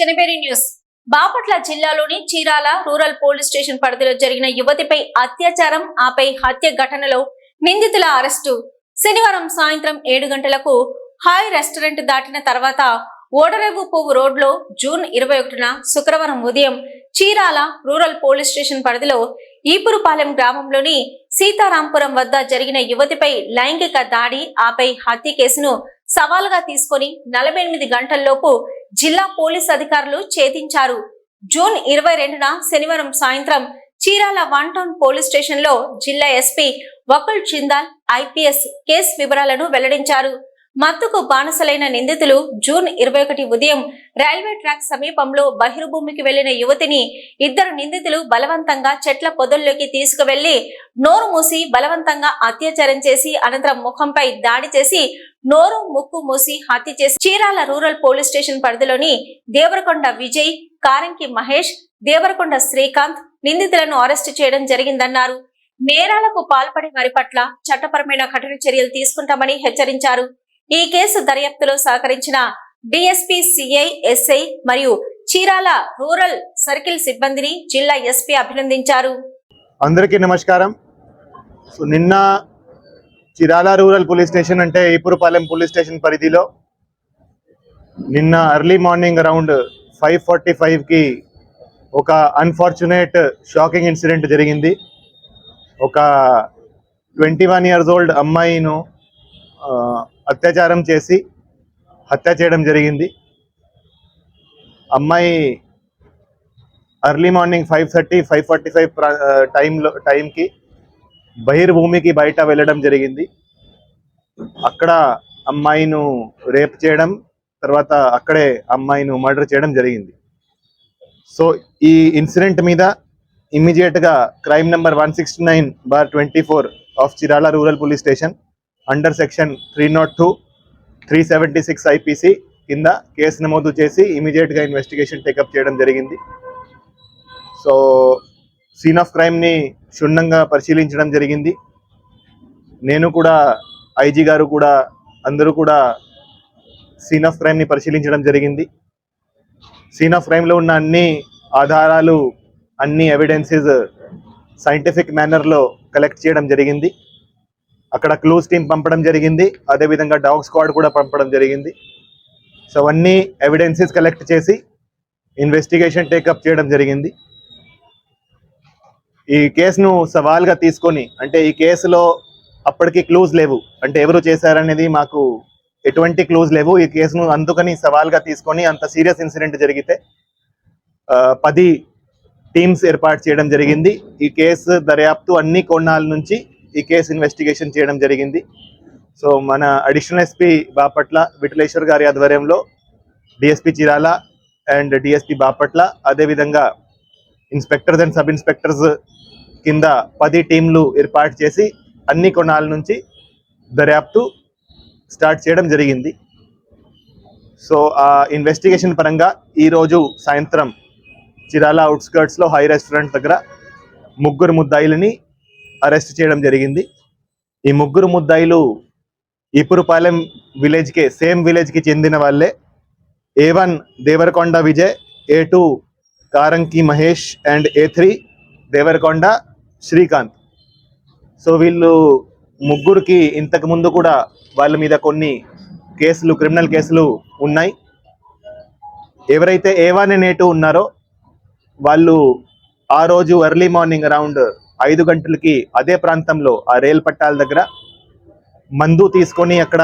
జనబేరి news. Bapatla జిల్లాలోని Chirala rural police station పరిధిలో జరిగిన యువతిపై అత్యాచారం ఆపై హత్య ఘటనలో నిందితుల అరెస్టు. శనివారం సాయంత్రం ఏడు గంటలకు హాయ్ రెస్టారెంట్ దాటిన తర్వాత ఓడరేవు పువ్వు రోడ్లో జూన్ ఇరవై ఒకటిన శుక్రవారం ఉదయం చీరాల రూరల్ పోలీస్ స్టేషన్ పరిధిలో ఈపురుపాలెం గ్రామంలోని సీతారాంపురం వద్ద జరిగిన యువతిపై లైంగిక దాడి ఆపై హత్య కేసును సవాలుగా తీసుకొని నలభై ఎనిమిది గంటల్లోపు జిల్లా పోలీస్ అధికారులు ఛేదించారు. జూన్ ఇరవై రెండున శనివారం సాయంత్రం చీరాల వన్ టౌన్ పోలీస్ స్టేషన్లో జిల్లా SP Vakul Jindal IPS case వివరాలను వెల్లడించారు. మత్తుకు బానిసలైన నిందితులు జూన్ ఇరవై ఒకటి ఉదయం రైల్వే ట్రాక్ సమీపంలో బహిర్భూమికి వెళ్ళిన యువతిని ఇద్దరు నిందితులు బలవంతంగా చెట్ల పొదల్లోకి తీసుకువెళ్ళి నోరు మూసి బలవంతంగా అత్యాచారం చేసి అనంతరం ముఖంపై దాడి చేసి నోరు ముక్కు మూసి హత్య చేసి చీరాల రూరల్ పోలీస్ స్టేషన్ పరిధిలోని దేవరకొండ విజయ్ కారంకి మహేష్ దేవరకొండ శ్రీకాంత్ నిందితులను అరెస్టు చేయడం జరిగిందన్నారు. నేరాలకు పాల్పడే వారి పట్ల చట్టపరమైన కఠిన చర్యలు తీసుకుంటామని హెచ్చరించారు. ఈ కేసు దర్యాప్తులో సహకరించిన డిఎస్పీ సిఐ ఎస్ఐ మరియు చీరాల రూరల్ సర్కిల్ సిబ్బందిని జిల్లా ఎస్పీ అభినందించారు. అందరికీ నమస్కారం. సో నిన్న చిరాల రూరల్ పోలీస్ స్టేషన్ అంటే ఈపురపాలెం పోలీస్ స్టేషన్ పరిధిలో నిన్న early morning around five forty ఫైవ్కి ఒక అన్ఫార్చునేట్ షాకింగ్ ఇన్సిడెంట్ జరిగింది. ఒక ట్వంటీ వన్ ఇయర్స్ ఓల్డ్ అమ్మాయిను అత్యాచారం చేసి హత్య చేయడం జరిగింది. అమ్మాయి early morning five thirty five forty five టైంలో టైంకి బహిర్భూమికి బయట వెళ్ళడం జరిగింది. అక్కడ అమ్మాయిను రేప్ చేయడం తర్వాత అక్కడే అమ్మాయిను మర్డర్ చేయడం జరిగింది. సో ఈ ఇన్సిడెంట్ మీద ఇమ్మీడియట్గా crime number one sixty nine bar twenty four of Chirala rural police station under section three not two three seventy six IPC కింద కేసు నమోదు చేసి ఇమీడియట్గా ఇన్వెస్టిగేషన్ టేకప్ చేయడం జరిగింది. సో సీన్ ఆఫ్ క్రైమ్ని క్షుణ్ణంగా పరిశీలించడం జరిగింది. నేను కూడా ఐజీ గారు కూడా అందరూ కూడా సీన్ ఆఫ్ క్రైమ్ని పరిశీలించడం జరిగింది. సీన్ ఆఫ్ క్రైమ్లో ఉన్న అన్ని ఆధారాలు అన్ని ఎవిడెన్సెస్ సైంటిఫిక్ మేనర్లో కలెక్ట్ చేయడం జరిగింది. అక్కడ క్లూస్ టీం పంపడం జరిగింది. అదేవిధంగా డాగ్ స్క్వాడ్ కూడా పంపడం జరిగింది. సో అవన్నీ ఎవిడెన్సెస్ కలెక్ట్ చేసి ఇన్వెస్టిగేషన్ టేకప్ చేయడం జరిగింది. ఈ కేసును సవాల్గా తీసుకొని అంటే ఈ కేసులో అప్పటికి క్లూజ్ లేవు. అంటే ఎవరు చేశారనేది మాకు ఎటువంటి క్లూజ్ లేవు. ఈ కేసును అందుకని సవాల్గా తీసుకొని అంత సీరియస్ ఇన్సిడెంట్ జరిగితే పది టీమ్స్ ఏర్పాటు చేయడం జరిగింది. ఈ కేసు దర్యాప్తు అన్ని కోణాల నుంచి ఈ కేసు ఇన్వెస్టిగేషన్ చేయడం జరిగింది. సో మన అడిషనల్ ఎస్పీ బాపట్ల విఠలేశ్వర్ గారి ఆధ్వర్యంలో DSP Chirala and DSP Bapatla అదేవిధంగా ఇన్స్పెక్టర్స్ అండ్ సబ్ ఇన్స్పెక్టర్స్ కింద పది టీంలు ఏర్పాటు చేసి అన్ని కొణాల నుంచి దర్యాప్తు స్టార్ట్ చేయడం జరిగింది. సో ఆ ఇన్వెస్టిగేషన్ పరంగా ఈరోజు సాయంత్రం చిరాల అవుట్స్కర్ట్స్లో హై రెస్టారెంట్ దగ్గర ముగ్గురు ముద్దాయిలని అరెస్ట్ చేయడం జరిగింది. ఈ ముగ్గురు ముద్దాయిలు ఈపురుపాలెం విలేజ్కే సేమ్ విలేజ్కి చెందిన వాళ్ళే. A one Devarakonda Vijay A two Karamki Mahesh and A three Devarakonda Srikanth. So వీళ్ళు ముగ్గురికి ఇంతకు ముందు కూడా వాళ్ళ మీద కొన్ని కేసులు క్రిమినల్ కేసులు ఉన్నాయి. ఎవరైతే ఏ వన్ టూ ఉన్నారో వాళ్ళు ఆ రోజు ఎర్లీ మార్నింగ్ అరౌండ్ ఐదు గంటలకి అదే ప్రాంతంలో ఆ రైల్ పట్టాల దగ్గర మందు తీసుకొని అక్కడ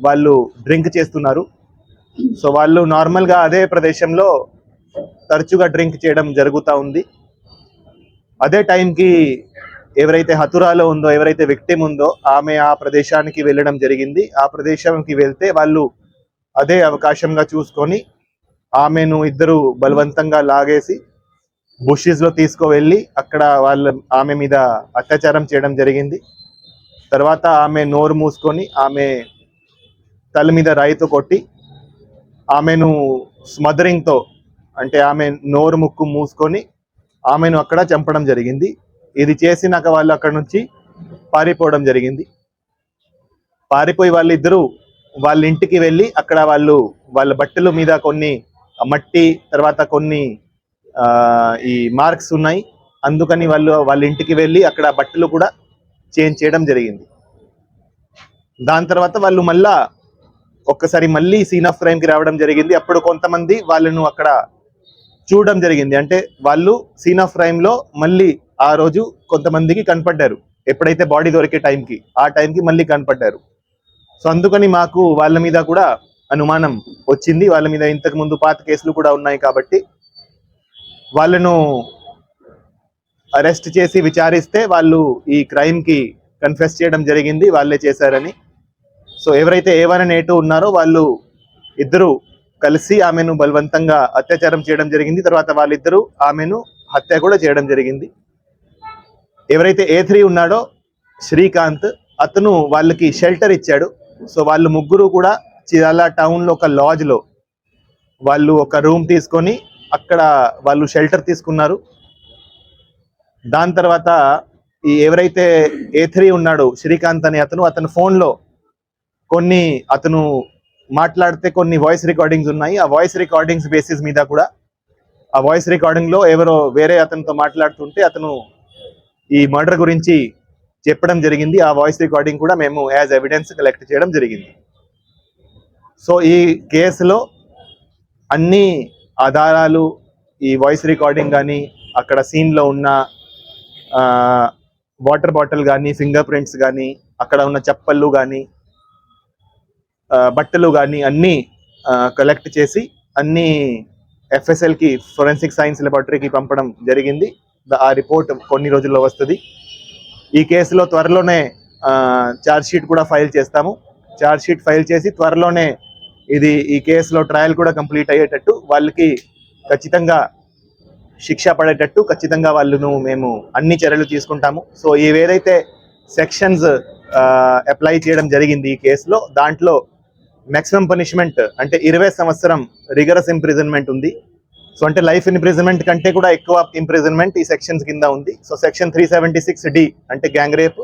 వాళ్ళు డ్రింక్ చేస్తున్నారు. సో వాళ్ళు నార్మల్గా అదే ప్రదేశంలో తరచుగా డ్రింక్ చేయడం జరుగుతూ ఉంది. అదే టైంకి ఎవరైతే హతురాలో ఉందో ఎవరైతే విక్టిమ్ ఉందో ఆమె ఆ ప్రదేశానికి వెళ్ళడం జరిగింది. ఆ ప్రదేశానికి వెళ్తే వాళ్ళు అదే అవకాశంగా చూసుకొని ఆమెను ఇద్దరు బలవంతంగా లాగేసి బుషెస్లో తీసుకువెళ్ళి అక్కడ వాళ్ళ ఆమె మీద అత్యాచారం చేయడం జరిగింది. తర్వాత ఆమె నోరు మూసుకొని ఆమె తల మీద రాయితో కొట్టి ఆమెను స్మదరింగ్తో అంటే ఆమె నోరు ముక్కు మూసుకొని ఆమెను అక్కడ చంపడం జరిగింది. ఇది చేసినాక వాళ్ళు అక్కడ నుంచి పారిపోవడం జరిగింది. పారిపోయి వాళ్ళిద్దరూ వాళ్ళ ఇంటికి వెళ్ళి అక్కడ వాళ్ళు వాళ్ళ బట్టల మీద కొన్ని మట్టి తర్వాత కొన్ని ఈ మార్క్స్ ఉన్నాయి. అందుకని వాళ్ళు వాళ్ళ ఇంటికి వెళ్ళి అక్కడ బట్టలు కూడా చేంజ్ చేయడం జరిగింది. దాని తర్వాత వాళ్ళు మళ్ళా ఒక్కసారి మళ్ళీ సీన్ ఆఫ్ క్రైమ్కి రావడం జరిగింది. అప్పుడు కొంతమంది వాళ్ళను అక్కడ చూడడం జరిగింది. అంటే వాళ్ళు సీన్ ఆఫ్ క్రైమ్లో మళ్ళీ ఆ రోజు కొంతమందికి కనపడ్డారు. ఎప్పుడైతే బాడీ దొరికే టైంకి ఆ టైంకి మళ్ళీ కనపడ్డారు. సో అందుకని మాకు వాళ్ళ మీద కూడా అనుమానం వచ్చింది. వాళ్ళ మీద ఇంతకు ముందు పాత కేసులు కూడా ఉన్నాయి కాబట్టి వాళ్ళను అరెస్ట్ చేసి విచారిస్తే వాళ్ళు ఈ క్రైమ్కి కన్ఫెస్ చేయడం జరిగింది వాళ్ళే చేశారని. సో ఎవరైతే A one and A two ఉన్నారో వాళ్ళు ఇద్దరు కలిసి ఆమెను బలవంతంగా అత్యాచారం చేయడం జరిగింది. తర్వాత వాళ్ళిద్దరూ ఆమెను హత్య కూడా చేయడం జరిగింది. ఎవరైతే ఏ త్రీ ఉన్నాడో శ్రీకాంత్ అతను వాళ్ళకి షెల్టర్ ఇచ్చాడు. సో వాళ్ళు ముగ్గురు కూడా చిరాల టౌన్లో ఒక లాజ్లో వాళ్ళు ఒక రూమ్ తీసుకొని అక్కడ వాళ్ళు షెల్టర్ తీసుకున్నారు. దాని తర్వాత ఈ ఎవరైతే ఏ త్రీ ఉన్నాడో శ్రీకాంత్ అనే అతను అతని ఫోన్లో కొన్ని అతను మాట్లాడితే కొన్ని వాయిస్ రికార్డింగ్స్ ఉన్నాయి. ఆ వాయిస్ రికార్డింగ్స్ బేసిస్ మీద కూడా ఆ వాయిస్ రికార్డింగ్లో ఎవరో వేరే అతనితో మాట్లాడుతుంటే అతను ఈ మర్డర్ గురించి చెప్పడం జరిగింది. ఆ వాయిస్ రికార్డింగ్ కూడా మేము యాజ్ ఎవిడెన్స్ కలెక్ట్ చేయడం జరిగింది. సో ఈ కేసులో అన్ని ఆధారాలు ఈ వాయిస్ రికార్డింగ్ కానీ అక్కడ సీన్లో ఉన్న వాటర్ బాటిల్ కానీ ఫింగర్ ప్రింట్స్ కానీ అక్కడ ఉన్న చెప్పళ్ళు కానీ బట్టలు కానీ అన్నీ కలెక్ట్ చేసి అన్నీ ఎఫ్ఎస్ఎల్కి ఫొరెన్సిక్ సైన్స్ లెబార్టరీకి పంపడం జరిగింది. ఆ రిపోర్ట్ కొన్ని రోజుల్లో వస్తుంది. ఈ కేసులో త్వరలోనే ఛార్జ్ షీట్ కూడా ఫైల్ చేస్తాము. ఛార్జ్ షీట్ ఫైల్ చేసి త్వరలోనే ఇది ఈ కేసులో ట్రయల్ కూడా కంప్లీట్ అయ్యేటట్టు వాళ్ళకి ఖచ్చితంగా శిక్ష పడేటట్టు ఖచ్చితంగా వాళ్ళను మేము అన్ని చర్యలు తీసుకుంటాము. సో ఏవేదైతే సెక్షన్స్ అప్లై చేయడం జరిగింది ఈ కేసులో దాంట్లో మ్యాక్సిమం పనిష్మెంట్ అంటే ఇరవై సంవత్సరం రిగరస్ ఇంప్రిజన్మెంట్ ఉంది. సో అంటే లైఫ్ ఇంప్రిజన్మెంట్ కంటే కూడా ఎక్కువ ఇంప్రిజన్మెంట్ ఈ సెక్షన్స్ కింద ఉంది. So section three seventy six D అంటే gang rape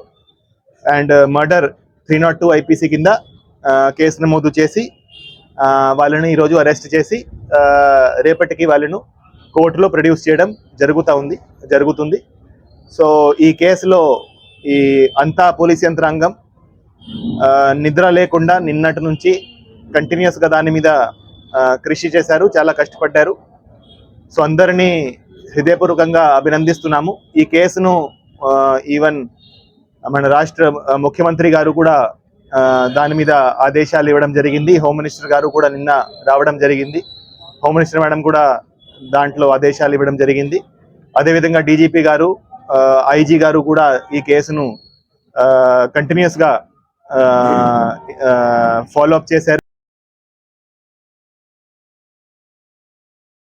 and murder three not two IPC కింద కేసు నమోదు చేసి వాళ్ళని ఈరోజు అరెస్ట్ చేసి రేపటికి వాళ్ళను కోర్టులో ప్రొడ్యూస్ చేయడం జరుగుతూ ఉంది జరుగుతుంది. సో ఈ కేసులో ఈ అంతా పోలీస్ యంత్రాంగం నిద్ర లేకుండా నిన్నటి నుంచి కంటిన్యూస్గా దాని మీద కృషి చేశారు చాలా కష్టపడ్డారు. సో అందరినీ హృదయపూర్వకంగా అభినందిస్తున్నాము. ఈ కేసును ఈవెన్ మన రాష్ట్ర ముఖ్యమంత్రి గారు కూడా దాని మీద ఆదేశాలు ఇవ్వడం జరిగింది. హోమ్ మినిస్టర్ గారు కూడా నిన్న రావడం జరిగింది. హోమ్ మినిస్టర్ మేడం కూడా దాంట్లో ఆదేశాలు ఇవ్వడం జరిగింది. అదేవిధంగా డీజీపీ గారు ఐజీ గారు కూడా ఈ కేసును కంటిన్యూస్గా ఫాలో అప్ చేశారు.